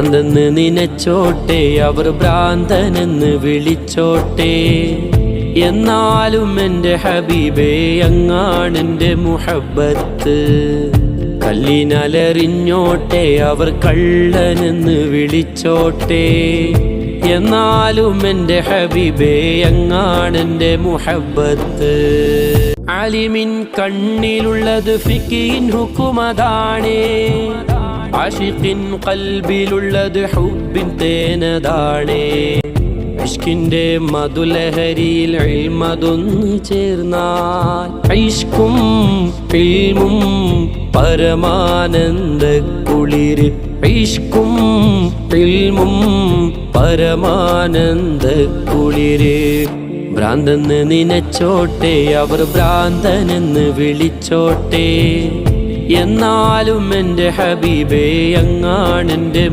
ഭ്രാന്തെന്ന് നിനച്ചോട്ടെ അവർ ഭ്രാന്തനെന്ന് വിളിച്ചോട്ടെ. എന്നാലും എന്റെ ഹബീബേ അങ്ങാണെന്റെ മുഹബത്ത് കല്ലിനലറിഞ്ഞോട്ടെ അവർ കള്ളനെന്ന് വിളിച്ചോട്ടെ. എന്നാലും എന്റെ ഹബീബേ അങ്ങാണെന്റെ മുഹബത്ത് അലിമിൻ കണ്ണിലുള്ളത് ഫിക്കീൻ ഹുക്കുമതാണേ. ആഷിഖിൻ കൽബിലുള്ളത് ഹുബിൻ തേനതാണേ. ഇഷ്കിന്റെ മധുലഹരിയിൽ അഴിമതൊന്നു ചേർന്നാൽ. ഐഷ്കും ഫിൽമും പരമാനന്ദ കുളിര്. ഐഷ്കും ഫിൽമും പരമാനന്ദ കുളിര്. ഭ്രാന്തെന്ന് നിനച്ചോട്ടെ അവർ ഭ്രാന്തനെന്ന് വിളിച്ചോട്ടെ. എന്നാലും എന്റെ ഹബീബേ അങ്ങാണെന്റെ